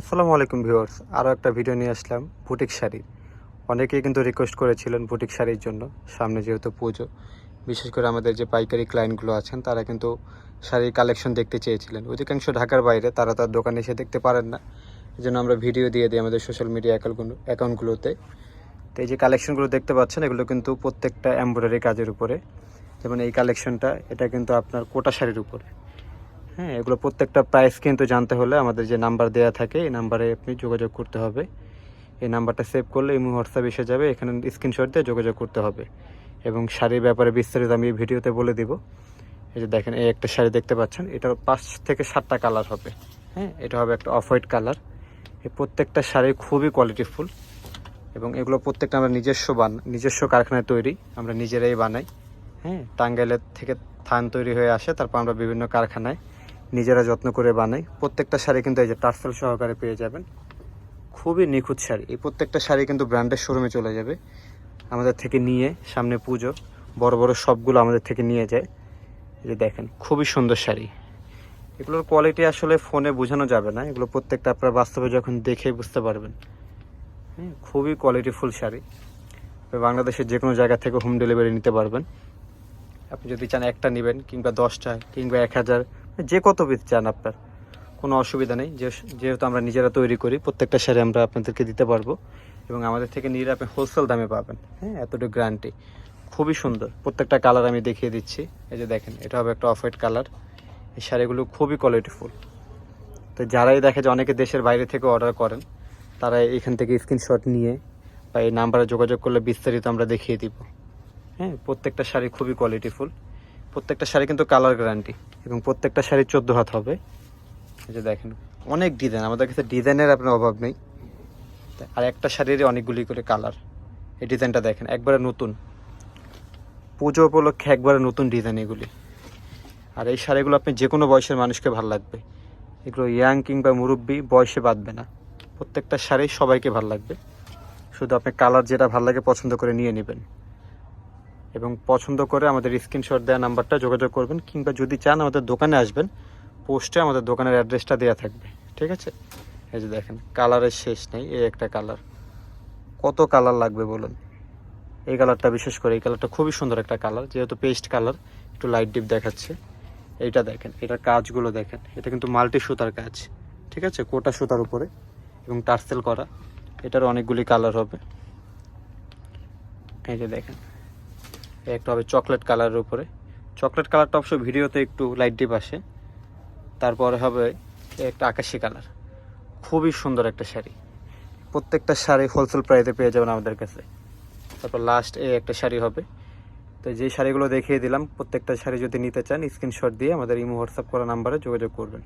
আসসালামু আলাইকুম ভিউয়ার্স আরও একটা ভিডিও নিয়ে আসলাম বুটিক শাড়ি। অনেকেই কিন্তু রিকোয়েস্ট করেছিলেন বুটিক শাড়ির জন্য, সামনে যেহেতু পুজো। বিশেষ করে আমাদের যে পাইকারি ক্লায়েন্টগুলো আছেন, তারা কিন্তু শাড়ির কালেকশন দেখতে চেয়েছিলেন। অধিকাংশ ঢাকার বাইরে, তারা তার দোকানে এসে দেখতে পারেন না। এই জন্য আমরা ভিডিও দিয়ে দিই আমাদের সোশ্যাল মিডিয়া অ্যাকাউন্টগুলো অ্যাকাউন্টগুলোতে তো এই যে কালেকশনগুলো দেখতে পাচ্ছেন, এগুলো কিন্তু প্রত্যেকটা এমব্রয়ডারি কাজের উপরে। যেমন এই কালেকশনটা এটা কিন্তু আপনার কোটা শাড়ির উপরে। হ্যাঁ এগুলো প্রত্যেকটা প্রাইস কিন্তু জানতে হলে আমাদের যে নাম্বার দেওয়া থাকে, এই নাম্বারে আপনি যোগাযোগ করতে হবে। এই নাম্বারটা সেভ করলে ইমো হোয়াটসঅ্যাপ এসে যাবে, এখানে স্ক্রিনশট দিয়ে যোগাযোগ করতে হবে। এবং শাড়ির ব্যাপারে বিস্তারিত আমি এই ভিডিওতে বলে দিব। এই যে দেখেন, এই একটা শাড়ি দেখতে পাচ্ছেন, এটার পাঁচ থেকে সাতটা কালার হবে। হ্যাঁ এটা হবে একটা অফ হোয়াইট কালার এই প্রত্যেকটা শাড়ি খুবই কোয়ালিটিফুল এবং এগুলো প্রত্যেকটা আমরা নিজস্ব বান, নিজস্ব কারখানায় তৈরি, আমরা নিজেরাই বানাই। হ্যাঁ টাঙ্গাইলের থেকে থান তৈরি হয়ে আসে, তারপর আমরা বিভিন্ন কারখানায় নিজেরা যত্ন করে বানাই। প্রত্যেকটা শাড়ি কিন্তু এই যে টার্সেল সহকারে পেয়ে যাবেন। খুবই নিখুঁত শাড়ি। এই প্রত্যেকটা শাড়ি কিন্তু ব্র্যান্ডের শোরুমে চলে যাবে। আমাদের থেকে নিয়ে সামনে পুজো, বড় বড় সবগুলো আমাদের থেকে নিয়ে যায়। এই যে দেখেন, খুবই সুন্দর শাড়ি। এগুলোর কোয়ালিটি আসলে ফোনে বোঝানো যাবে না। এগুলো প্রত্যেকটা আপনারা বাস্তবে যখন দেখে বুঝতে পারবেন। হ্যাঁ খুবই কোয়ালিটিফুল শাড়ি। বাংলাদেশের যে কোনো জায়গা থেকে হোম ডেলিভারি নিতে পারবেন। আপনি যদি চান একটা নেবেন কিংবা দশটা, কিংবা এক হাজার যে কত পিস চান আপনার? কোনো অসুবিধা নেই যেহেতু আমরা নিজেরা তৈরি করি, প্রত্যেকটা শাড়ি আমরা আপনাদেরকে দিতে পারব। এবং আমাদের থেকে নিয়ে আপনি হোলসেল দামে পাবেন হ্যাঁ? এতটুকু গ্যারান্টি খুবই সুন্দর। প্রত্যেকটা কালার আমি দেখিয়ে দিচ্ছি। এই যে দেখেন, এটা হবে একটা অফ হোয়াইট কালার এই শাড়িগুলো খুবই কোয়ালিটিফুল তো যারাই দেখে যে অনেকে দেশের বাইরে থেকে অর্ডার করেন তারা এখান থেকে স্ক্রিনশট নিয়ে বা এই নাম্বারে যোগাযোগ করলে বিস্তারিত আমরা দেখিয়ে দিব। হ্যাঁ? প্রত্যেকটা শাড়ি খুবই কোয়ালিটিফুল প্রত্যেকটা শাড়ি কিন্তু কালার গ্যারান্টি এবং প্রত্যেকটা শাড়ি চোদ্দ হাত হবে। এই যে দেখেন, অনেক ডিজাইন আমাদের কাছে ডিজাইনের আপনার অভাব নেই। আর একটা শাড়ির অনেকগুলি করে কালার। এই ডিজাইনটা দেখেন, একবারে নতুন। পুজো উপলক্ষে একবারে নতুন ডিজাইন এগুলি। আর এই শাড়িগুলো আপনি যে কোনো বয়সের মানুষকে ভালো লাগবে। এগুলো ইয়াং কিংবা মুরব্বি, বয়সে বাঁধবে না। প্রত্যেকটা শাড়ি সবাইকে ভালো লাগবে। শুধু আপনি কালার যেটা ভালো লাগে পছন্দ করে নিয়ে নেবেন। এবং পছন্দ করে আমাদের স্ক্রিনশট দেওয়া নাম্বারটা যোগাযোগ করবেন কিংবা যদি চান আমাদের দোকানে আসবেন পোস্টে আমাদের দোকানের অ্যাড্রেসটা দেওয়া থাকবে, ঠিক আছে? এই যে দেখেন কালারের শেষ নেই, এই একটা কালার কত কালার লাগবে বলুন? এই কালারটা বিশেষ করে, এই কালারটা খুবই সুন্দর একটা কালার যেহেতু পেস্ট কালার একটু লাইট ডিপ দেখাচ্ছে। এইটা দেখেন, এটার কাজগুলো দেখেন, এটা কিন্তু মাল্টি সুতার কাজ, ঠিক আছে? কোটা সুতার উপরে এবং টার্সেল করা এটার অনেকগুলি কালার হবে। এই যে দেখেন একটা হবে চকলেট কালারের উপরে। চকলেট কালারটা অবশ্য ভিডিওতে একটু লাইট ডিপ আসে। তারপরে হবে একটা আকাশি কালার। খুবই সুন্দর একটা শাড়ি। প্রত্যেকটা শাড়ি হোলসেল প্রাইসে পেয়ে যাবেন আমাদের কাছে। তারপর লাস্ট এ একটা শাড়ি হবে। তো যে শাড়িগুলো দেখিয়ে দিলাম, প্রত্যেকটা শাড়ি যদি নিতে চান স্ক্রিনশট দিয়ে আমাদের ইমো হোয়াটসঅ্যাপ করা নাম্বারে যোগাযোগ করবেন।